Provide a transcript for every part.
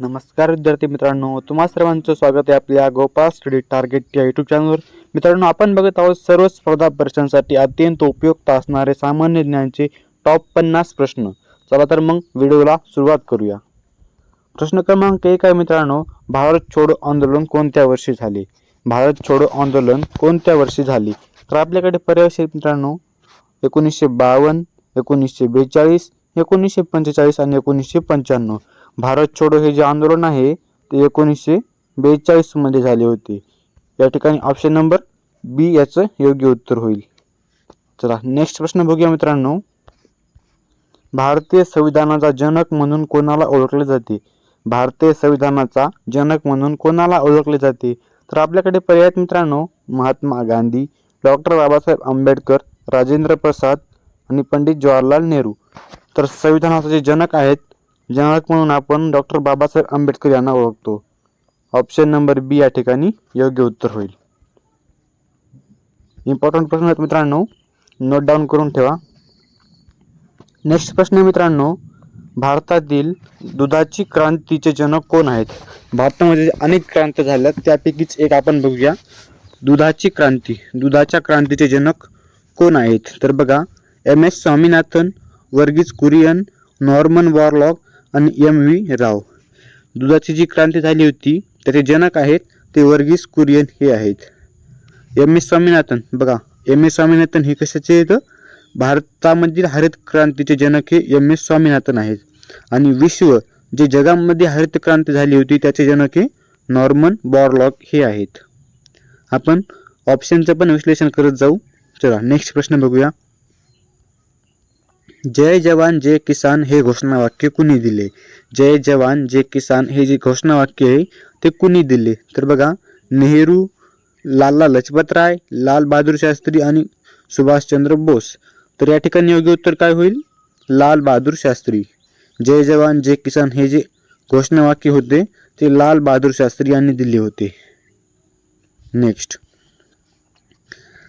नमस्कार विद्यार्थी मित्रांनो. तुम्हा सर्वांचं स्वागत आहे आपल्या गोपाळ स्टडी टार्गेट या युट्यूब चॅनलवर मित्रांनो आपण बघत आहोत सर्व स्पर्धा परीक्षांसाठी अत्यंत उपयुक्त असणारे सामान्य ज्ञानचे टॉप पन्नास प्रश्न. चला तर मग व्हिडिओला सुरुवात करूया. प्रश्न क्रमांक एक आहे मित्रांनो भारत छोडो आंदोलन कोणत्या वर्षी झाले? भारत छोडो आंदोलन कोणत्या वर्षी झाले? तर आपल्याकडे पर्याय आहेत मित्रांनो एकोणीसशे बावन्न एकोणीसशे बेचाळीस एकोणीसशे पंचेचाळीस आणि एकोणीसशे पंच्याण्णव. भारत छोडो हे जे आंदोलन आहे ते एकोणीसशे बेचाळीसमध्ये झाले होते. या ठिकाणी ऑप्शन नंबर बी याचं योग्य उत्तर होईल. चला नेक्स्ट प्रश्न बघूया मित्रांनो. भारतीय संविधानाचा जनक म्हणून कोणाला ओळखले जाते? भारतीय संविधानाचा जनक म्हणून कोणाला ओळखले जाते? तर आपल्याकडे पर्याय मित्रांनो. महात्मा गांधी डॉक्टर बाबासाहेब आंबेडकर राजेंद्र प्रसाद आणि पंडित जवाहरलाल नेहरू. तर संविधानाचे जे जनक आहेत जनक म्हणून आपण डॉक्टर बाबासाहेब आंबेडकर यांना ओळखतो. ऑप्शन नंबर बी या ठिकाणी योग्य उत्तर होईल. इम्पॉर्टंट प्रश्न आहेत मित्रांनो नोट डाऊन करून ठेवा. नेक्स्ट प्रश्न आहे मित्रांनो भारतातील दुधाची क्रांतीचे जनक कोण आहेत? भारतामध्ये अनेक क्रांती झाल्यात त्यापैकीच एक आपण बघूया. दुधाची क्रांती दुधाच्या क्रांतीचे जनक कोण आहेत? तर बघा M S Swaminathan Verghese Kurien Norman Borlaug आणि एम व्ही राव. दुधाची जी क्रांती झाली होती त्याचे जनक आहेत ते वर्गीस कुरियन हे आहेत. एम एस स्वामीनाथन बघा एम एस स्वामीनाथन हे कशाचे आहेत? भारतामधील हरित क्रांतीचे जनक हे एम एस स्वामीनाथन आहेत. आणि विश्व जे जगामध्ये हरित क्रांती झाली होती त्याचे जनक हे नॉर्मन बॉरलॉक हे आहेत. आपण ऑप्शनचं पण विश्लेषण करत जाऊ. चला नेक्स्ट प्रश्न बघूया. जय जवान जय किसान हे घोषणावाक्य कुणी दिले? जय जवान जय किसान हे जे घोषणावाक्य आहे ते कुणी दिले? तर बघा नेहरू लाला लजपतराय लाल बहादूर शास्त्री आणि सुभाषचंद्र बोस. तर या ठिकाणी योग्य उत्तर काय होईल? लाल बहादूर शास्त्री. जय जवान जय किसान हे जे घोषणावाक्य होते ते लाल बहादूर शास्त्री यांनी दिले होते. नेक्स्ट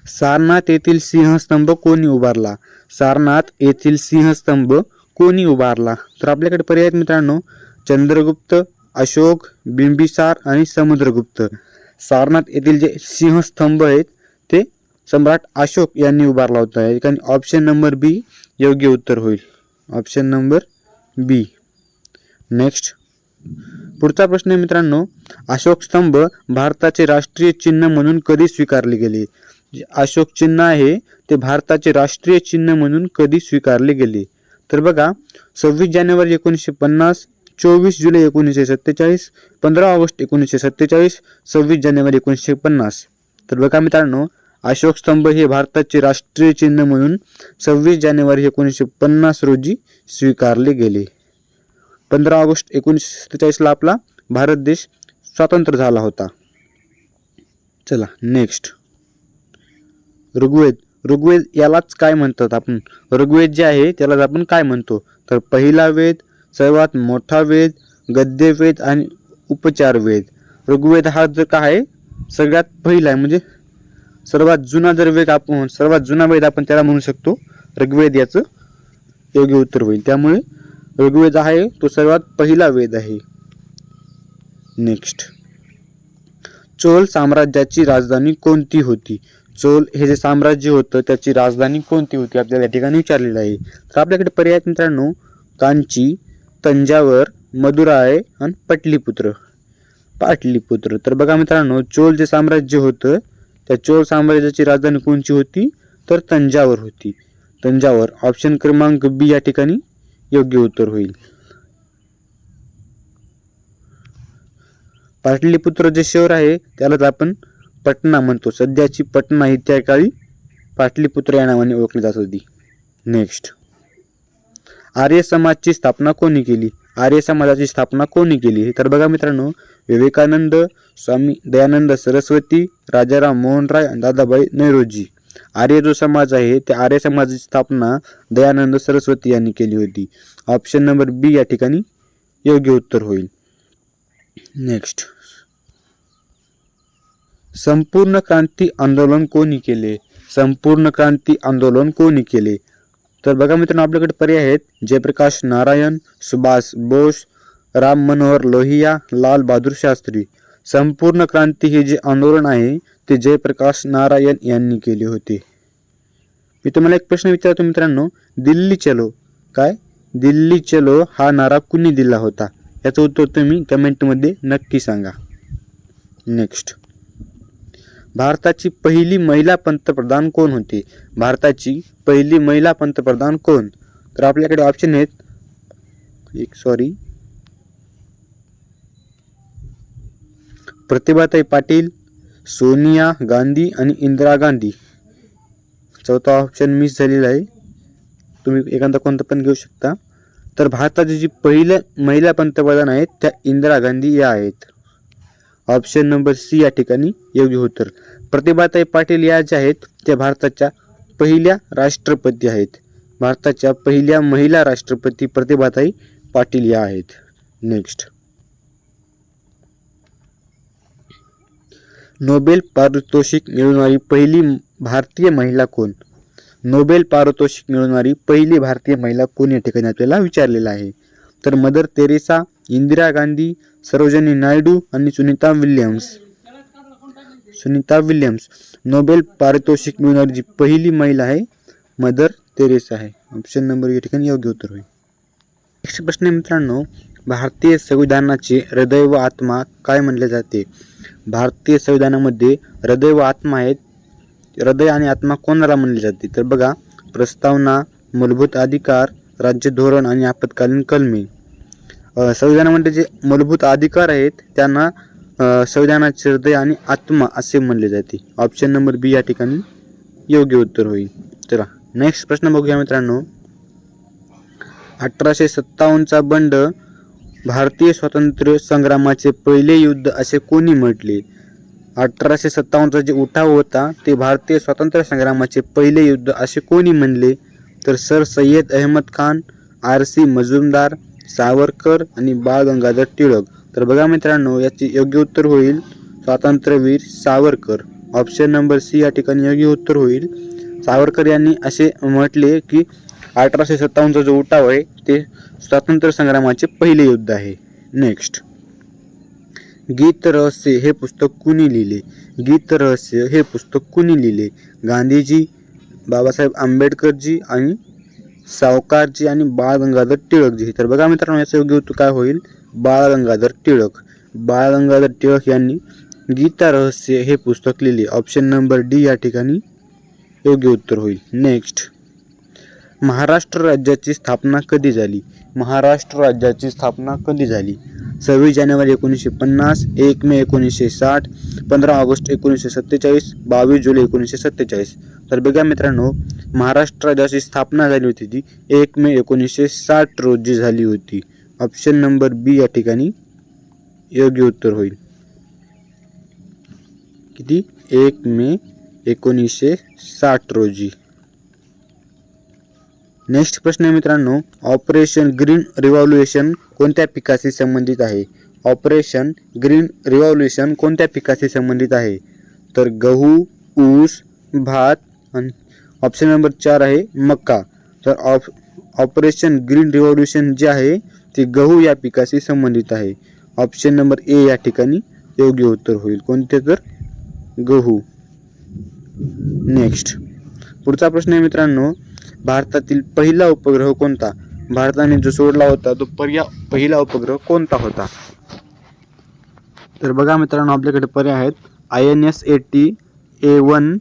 सारनाथ येथील सिंहस्तंभ कोणी उभारला? सारनाथ येथील सिंहस्तंभ कोणी उभारला? तर आपल्याकडे पर्याय आहेत मित्रांनो. चंद्रगुप्त अशोक बिंबिसार आणि समुद्रगुप्त. सारनाथ येथील जे सिंहस्तंभ आहेत ते सम्राट अशोक यांनी उभारला होता. या ठिकाणी ऑप्शन नंबर बी योग्य उत्तर होईल. ऑप्शन नंबर बी नेक्स्ट पुढचा प्रश्न आहे मित्रांनो. अशोक स्तंभ भारताचे राष्ट्रीय चिन्ह म्हणून कधी स्वीकारले गेले? जे अशोक चिन्ह आहे ते भारताचे राष्ट्रीय चिन्ह म्हणून कधी स्वीकारले गेले? तर बघा सव्वीस जानेवारी एकोणीसशे पन्नास चोवीस जुलै एकोणीसशे सत्तेचाळीस पंधरा ऑगस्ट एकोणीसशे सत्तेचाळीस सव्वीस जानेवारी एकोणीसशे पन्नास. तर बघा मित्रांनो अशोक स्तंभ हे भारताचे राष्ट्रीय चिन्ह म्हणून सव्वीस जानेवारी एकोणीसशे पन्नास रोजी स्वीकारले गेले. पंधरा ऑगस्ट एकोणीसशे सत्तेचाळीसला आपला भारत देश स्वातंत्र्य झाला होता. चला नेक्स्ट ऋग्वेद. ऋग्वेद यालाच काय म्हणतात आपण? ऋग्वेद जे आहे त्यालाच आपण काय म्हणतो? तर पहिला वेद सर्वात मोठा वेद गद्यवेद आणि उपचार वेद. ऋग्वेद हा जर काय आहे सगळ्यात पहिला आहे. म्हणजे सर्वात जुना जर वेद आपण सर्वात जुना वेद आपण त्याला म्हणू शकतो ऋग्वेद याचं योग्य उत्तर होईल. त्यामुळे ऋग्वेद आहे तो सर्वात पहिला वेद आहे. नेक्स्ट चोल साम्राज्याची राजधानी कोणती होती? चोल हे जे साम्राज्य होतं त्याची राजधानी कोणती होती? आपल्याला या ठिकाणी विचारलेलं आहे. तर आपल्याकडे पर्याय मित्रांनो. कांची तंजावर मदुराय आणि पटलीपुत्र. पाटलीपुत्र. तर बघा मित्रांनो चोल जे साम्राज्य होतं त्या चोल साम्राज्याची राजधानी कोणची होती? तर तंजावर होती. तंजावर ऑप्शन क्रमांक बी या ठिकाणी योग्य उत्तर होईल. पाटलीपुत्र जे शहर आहे त्यालाच आपण पटना म्हणतो. सध्याची पटना ही त्या काळी पाटलीपुत्र या नावाने ओळखली जात होती. नेक्स्ट आर्य समाजची स्थापना कोणी केली? आर्य समाजाची स्थापना कोणी केली? तर बघा मित्रांनो विवेकानंद स्वामी दयानंद सरस्वती राजाराम मोहन राय आणि दादाबाई नेहरूजी. आर्य जो समाज आहे त्या आर्य समाजाची स्थापना दयानंद सरस्वती यांनी केली होती. ऑप्शन नंबर बी या ठिकाणी योग्य उत्तर होईल. नेक्स्ट संपूर्ण क्रांती आंदोलन कोणी केले? संपूर्ण क्रांती आंदोलन कोणी केले? तर बघा मित्रांनो आपल्याकडे पर्याय आहेत. जयप्रकाश नारायण सुभाष बोस राम मनोहर लोहिया लाल बहादूर शास्त्री. संपूर्ण क्रांती हे जे आंदोलन आहे ते जयप्रकाश नारायण यांनी केले होते. मी तुम्हाला एक प्रश्न विचारतो मित्रांनो दिल्ली चलो. काय? दिल्ली चलो हा नारा कुणी दिला होता? याचं उत्तर तुम्ही कमेंटमध्ये नक्की सांगा. नेक्स्ट भारताची पहिली महिला पंतप्रधान कोण होती? भारताची पहिली महिला पंतप्रधान कोण? तर आपल्याकडे ऑप्शन आहेत. एक सॉरी प्रतिभाताई पाटील सोनिया गांधी आणि इंदिरा गांधी. चौथा ऑप्शन मिस झालेला आहे. तुम्ही एखादा कोणता पण घेऊ शकता. तर भारताची जी पहिल्या महिला पंतप्रधान आहेत त्या इंदिरा गांधी या आहेत. ऑप्शन नंबर सी या ठिकाणी योग्य उत्तर. प्रतिभाताई पाटील या ज्या आहेत त्या भारताच्या पहिल्या राष्ट्रपती आहेत. भारताच्या पहिल्या महिला राष्ट्रपती प्रतिभाताई पाटील या आहेत. नेक्स्ट नोबेल पारितोषिक मिळवणारी पहिली भारतीय महिला कोण? नोबेल पारितोषिक मिळवणारी पहिली भारतीय महिला कोण या ठिकाणी आपल्याला विचारलेलं आहे? तर मदर तेरेसा इंदिरा गांधी सरोजनी नायडू आणि Sunita Williams. Sunita Williams Nobel पारितोषिक मिळणारी जी पहिली महिला आहे मदर तेरेसा आहे. ऑप्शन नंबर या ठिकाणी योग्य उत्तर होईल. नेक्स्ट प्रश्न आहे मित्रांनो भारतीय संविधानाचे हृदय व आत्मा काय म्हणले जाते? भारतीय संविधानामध्ये हृदय व आत्मा आहेत हृदय आणि आत्मा कोणाला म्हणले जाते? तर बघा प्रस्तावना मूलभूत अधिकार राज्य धोरण आणि आपत्कालीन कलमे. संविधानामध्ये जे मूलभूत अधिकार आहेत त्यांना संविधानाचे हृदय आणि आत्मा असे म्हणले जाते. ऑप्शन नंबर बी या ठिकाणी योग्य उत्तर होईल. चला नेक्स्ट प्रश्न बघूया मित्रांनो. अठराशे सत्तावन्नचा बंड भारतीय स्वातंत्र्य संग्रामाचे पहिले युद्ध असे कोणी म्हटले? अठराशे सत्तावन्नचा जे उठाव होता ते भारतीय स्वातंत्र्य संग्रामाचे पहिले युद्ध असे कोणी म्हणले? तर sir Syed Ahmad Khan R C Majumdar Savarkar आणि बाळ गंगाधर टिळक. तर बघा मित्रांनो याचे योग्य उत्तर होईल स्वातंत्र्यवीर सावरकर. ऑप्शन नंबर सी या ठिकाणी योग्य उत्तर होईल. सावरकर यांनी असे म्हटले की अठराशे सत्तावन्नचा जो उठाव आहे ते स्वातंत्र्य संग्रामाचे पहिले युद्ध आहे. नेक्स्ट गीत रहस्य हे पुस्तक कुणी लिहिले? गीत रहस्य हे पुस्तक कुणी लिहिले? गांधीजी बाबासाहेब आंबेडकरजी आणि सावकारजी आणि बाळ गंगाधर टिळकजी. तर बघा मित्रांनो याचं योग्य उत्तर काय होईल? बाळ गंगाधर टिळक. बाळ गंगाधर टिळक यांनी गीता रहस्य हे पुस्तक लिहिले. ऑप्शन नंबर डी या ठिकाणी योग्य उत्तर होईल. नेक्स्ट महाराष्ट्र राज्याची स्थापना कधी झाली? महाराष्ट्र राज्याची स्थापना कधी झाली? सव्वीस जानेवारी एकोणीसशे पन्नास एक मे एकोणीसशे साठ पंधरा ऑगस्ट एकोणीसशे सत्तेचाळीस बावीस जुलै एकोणीसशे सत्तेचाळीस. तर बघा मित्रांनो महाराष्ट्र राज्याची स्थापना झाली होती ती एक मे एकोणीसशे साठ रोजी झाली होती. ऑप्शन नंबर बी या ठिकाणी योग्य उत्तर होईल. किती? एक मे एकोणीसशे साठ रोजी. नेक्स्ट प्रश्न आहे मित्रांनो ऑपरेशन ग्रीन रिव्हॉल्युशन कोणत्या पिकाशी संबंधित आहे? ऑपरेशन ग्रीन रिव्हॉल्युशन कोणत्या पिकाशी संबंधित आहे? तर गहू ऊस भात आणि ऑप्शन नंबर चार आहे मक्का तर ऑप ऑपरेशन ग्रीन रिव्हॉल्युशन जे आहे ते गहू या पिकाशी संबंधित आहे. ऑप्शन नंबर ए या ठिकाणी योग्य उत्तर होईल. कोणते तर? गहू. नेक्स्ट पुढचा प्रश्न आहे मित्रांनो भारतातील पहिला उपग्रह कोणता? भारताने जो सोडला होता तो पर्या पहिला उपग्रह कोणता होता? तर बघा मित्रांनो आपल्याकडे पर्याय आहेत. I N S AT A one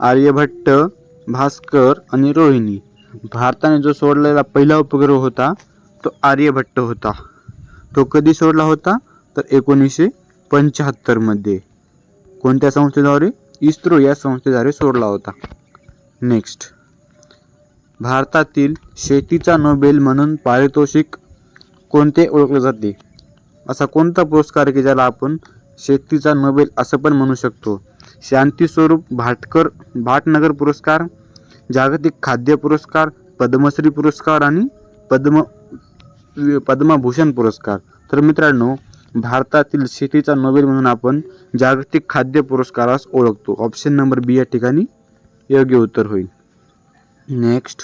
Aryabhata Bhaskara आणि रोहिणी. भारताने जो सोडलेला पहिला उपग्रह होता तो आर्यभट्ट होता. तो कधी सोडला होता? तर एकोणीसशे पंच्याहत्तरमध्ये कोणत्या संस्थेद्वारे? इस्रो या संस्थेद्वारे सोडला होता. नेक्स्ट भारतातील शेतीचा नोबेल म्हणून पारितोषिक कोणते ओळखले जाते? असा कोणता पुरस्कार की ज्याला आपण शेतीचा नोबेल असं पण म्हणू शकतो? शांतीस्वरूप भाटकर भाटनगर पुरस्कार जागतिक खाद्य पुरस्कार पद्मश्री पुरस्कार आणि पद्म पद्मभूषण पुरस्कार. तर मित्रांनो भारतातील शेतीचा नोबेल म्हणून आपण जागतिक खाद्य पुरस्कारास ओळखतो. ऑप्शन नंबर बी या ठिकाणी योग्य उत्तर होईल. नेक्स्ट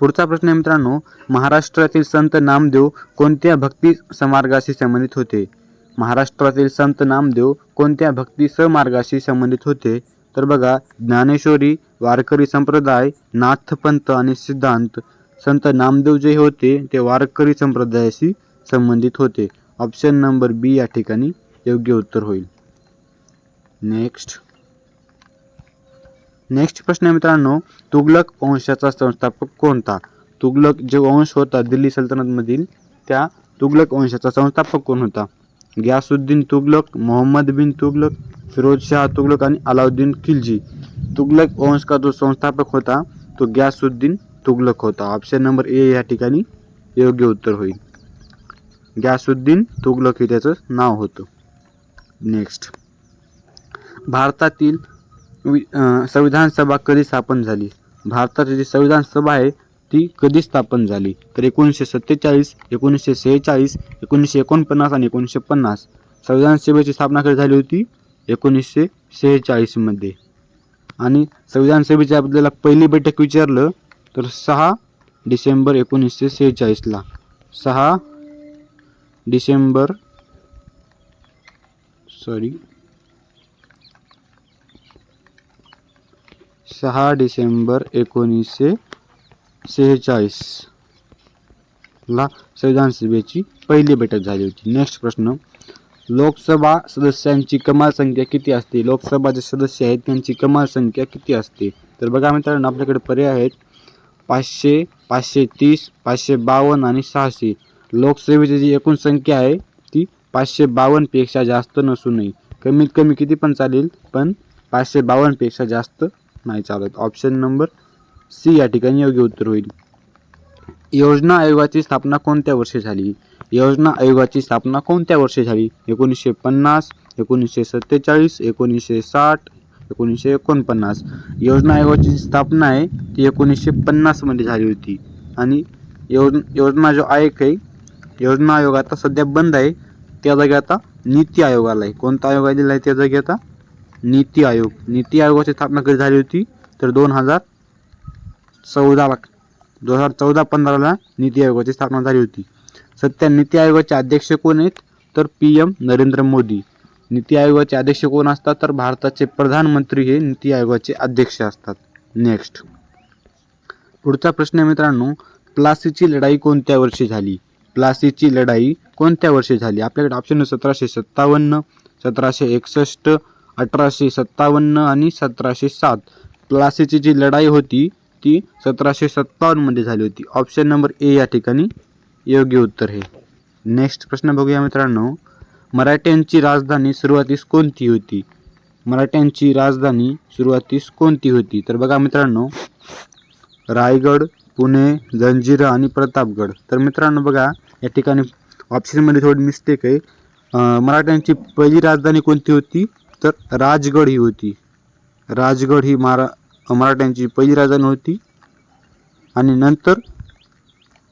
पुढचा प्रश्न आहे मित्रांनो महाराष्ट्रातील संत नामदेव कोणत्या भक्ती समार्गाशी संबंधित होते? महाराष्ट्रातील संत नामदेव कोणत्या भक्ती समार्गाशी संबंधित होते? तर बघा ज्ञानेश्वरी वारकरी संप्रदाय नाथपंथ आणि सिद्धांत. संत नामदेव जे होते ते वारकरी संप्रदायाशी संबंधित होते. ऑप्शन नंबर बी या ठिकाणी योग्य उत्तर होईल. नेक्स्ट नेक्स्ट प्रश्न आहे मित्रांनो तुगलक वंशाचा संस्थापक कोणता? तुगलक जे वंश होता दिल्ली सल्तनतमधील त्या तुगलक वंशाचा संस्थापक कोण होता? ग्यासुद्दीन तुगलक मोहम्मद बिन तुगलक फिरोज शाह तुगलक आणि अलाउद्दीन खिलजी. तुगलक वंश का जो संस्थापक होता तो ग्यासुद्दीन तुगलक होता. ऑप्शन नंबर ए या ठिकाणी योग्य उत्तर होईल. ग्यासुद्दीन तुगलक हे त्याचं नाव होतं. नेक्स्ट भारतातील वि संविधान सभा कधी स्थापन झाली? भारताची जी संविधान सभा आहे ती कधी स्थापन झाली? तर एकोणीसशे सत्तेचाळीस एकोणीसशे सेहेचाळीस एकोणीसशे एकोणपन्नास आणि एकोणीसशे पन्नास. संविधान सभेची स्थापना कधी झाली होती? एकोणीसशे सेहेचाळीसमध्ये आणि संविधान सभेची आपल्याला पहिली बैठक विचारलं तर सहा डिसेंबर एकोणीसशे सेहेचाळीसला. सहा डिसेंबर सॉरी सहा डिसेंबर एकोणीसशे सेहेचाळीस. ला संविधान सभेची पहिली बैठक झाली होती. नेक्स्ट प्रश्न. लोकसभा सदस्यांची कमाल संख्या किती असते? लोकसभा जे सदस्य आहेत त्यांची कमाल संख्या किती असते? तर बघा मित्रांनो आपल्याकडे पर्याय आहेत. पाचशे पाचशे तीस पाचशे बावन्न आणि सहाशे. लोकसभेची जी एकूण संख्या आहे ती पाचशे बावन्नपेक्षा जास्त नसू नये कमीत कमी किती पण चालेल पण पाचशे बावन्नपेक्षा जास्त नाही चालत. ऑप्शन नंबर सी या ठिकाणी योग्य उत्तर होईल. योजना आयोगाची स्थापना कोणत्या वर्षी झाली? योजना आयोगाची स्थापना कोणत्या वर्षी झाली? एकोणीसशे पन्नास एकोणीसशे सत्तेचाळीस एकोणीसशे साठ एकोणीसशे एकोणपन्नास. योजना आयोगाची जी स्थापना आहे ती एकोणीसशे पन्नासमध्ये झाली होती. आणि योज योजना जो आयोग आहे योजना आयोग आता सध्या बंद आहे. त्या जागी आता नीती आयोग आला आहे कोणता आयोग आलेला आहे त्या जागी आता नीती आयोग. नीती आयोगाची स्थापना कधी झाली होती? तर दोन हजार चौदाला दोन हजार चौदा पंधराला नीती आयोगाची स्थापना झाली होती. सध्या नीती आयोगाचे अध्यक्ष कोण आहेत? तर पी एम नरेंद्र मोदी. नीती आयोगाचे अध्यक्ष कोण असतात? तर भारताचे प्रधानमंत्री हे नीती आयोगाचे अध्यक्ष असतात. नेक्स्ट पुढचा प्रश्न आहे मित्रांनो प्लासीची लढाई कोणत्या वर्षी झाली? प्लासीची लढाई कोणत्या वर्षी झाली? आपल्याकडे ऑप्शन सतराशे सत्तावन्न सतराशे एकसष्ट अठराशे सत्तावन्न आणि सतराशे सात. प्लासीची जी लढाई होती ती सतराशे सत्तावन्नमध्ये झाली होती. ऑप्शन नंबर ए या ठिकाणी योग्य उत्तर आहे. नेक्स्ट प्रश्न बघूया मित्रांनो. मराठ्यांची राजधानी सुरुवातीस कोणती होती? मराठ्यांची राजधानी सुरुवातीस कोणती होती? तर बघा मित्रांनो. रायगड पुणे जंजिरा आणि प्रतापगड. तर मित्रांनो बघा या ठिकाणी ऑप्शनमध्ये थोडी मिस्टेक आहे. मराठ्यांची पहिली राजधानी कोणती होती? तर राजगड ही होती. राजगड ही महारा मराठ्यांची पहिली राजधानी होती. आणि नंतर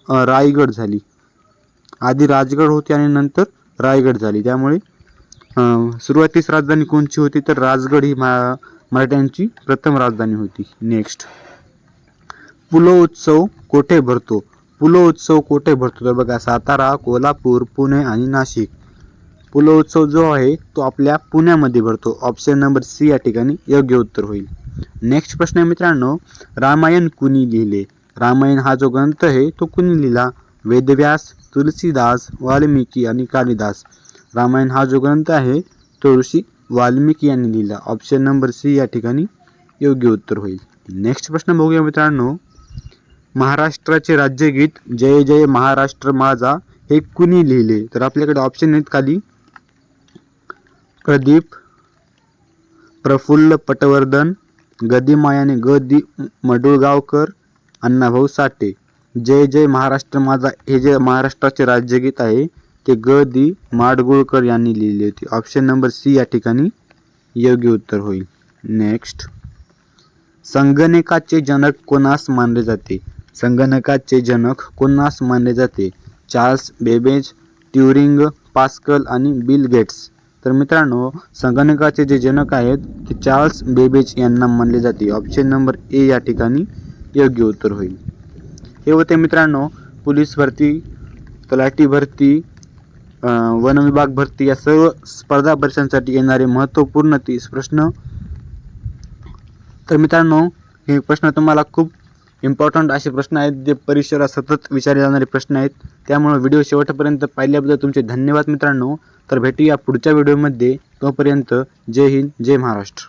रायगड झाली. आधी राजगड होती आणि नंतर रायगड झाली. त्यामुळे सुरुवातीस राजधानी कोणची होती? तर राजगड ही मा मराठ्यांची प्रथम राजधानी होती. नेक्स्ट पुलो उत्सव कोठे भरतो? पुलो उत्सव कोठे भरतो? तर बघा सातारा कोल्हापूर पुणे आणि नाशिक. पुलो उत्सव जो आहे तो आपल्या पुण्यामध्ये भरतो. ऑप्शन नंबर सी या ठिकाणी योग्य उत्तर होईल. नेक्स्ट प्रश्न आहे मित्रांनो रामायण कुणी लिहिले? रामायण हा जो ग्रंथ आहे तो कुणी लिहिला? वेदव्यास तुलसीदास वाल्मिकी आणि कालिदास. रामायण हा जो ग्रंथ आहे तो ऋषी वाल्मिकी यांनी लिहिला. ऑप्शन नंबर सी या ठिकाणी योग्य उत्तर होईल. नेक्स्ट प्रश्न बघूया मित्रांनो. महाराष्ट्राचे राज्यगीत जय जय महाराष्ट्र माझा हे कुणी लिहिले? तर आपल्याकडे ऑप्शन आहेत खाली. प्रदीप प्रफुल्ल पटवर्धन गदिमायाने ग दि मडुळगावकर अण्णाभाऊ साठे. जय जय महाराष्ट्र. माझा हे जे महाराष्ट्राचे राज्यगीत आहे ते ग दि माडगुळकर यांनी लिहिली होती. ऑप्शन नंबर सी या ठिकाणी योग्य उत्तर होईल. नेक्स्ट संगणकाचे जनक कोणास मानले जाते? संगणकाचे जनक कोणास मानले जाते? चार्ल्स बेबेज ट्युरिंग पास्कल आणि बिल गेट्स. तर मित्रांनो संगणकाचे जे जनक आहेत ते चार्ल्स बेबेज यांना मानले जाते. ऑप्शन नंबर ए या ठिकाणी योग्य उत्तर होईल. हे होते मित्रांनो पोलीस भरती तलाठी भरती वनविभाग वन विभाग भरती या सर्व स्पर्धा परीक्षांसाठी येणारे महत्त्वपूर्ण तीस प्रश्न. तर मित्रांनो हे प्रश्न तुम्हाला खूप इम्पॉर्टंट असे प्रश्न आहेत जे परीक्षेला सतत विचारले जाणारे प्रश्न आहेत. त्यामुळे व्हिडिओ शेवटपर्यंत पाहिल्याबद्दल तुमचे धन्यवाद मित्रांनो. तर भेटूया पुढच्या व्हिडिओमध्ये. तोपर्यंत जय हिंद जय महाराष्ट्र.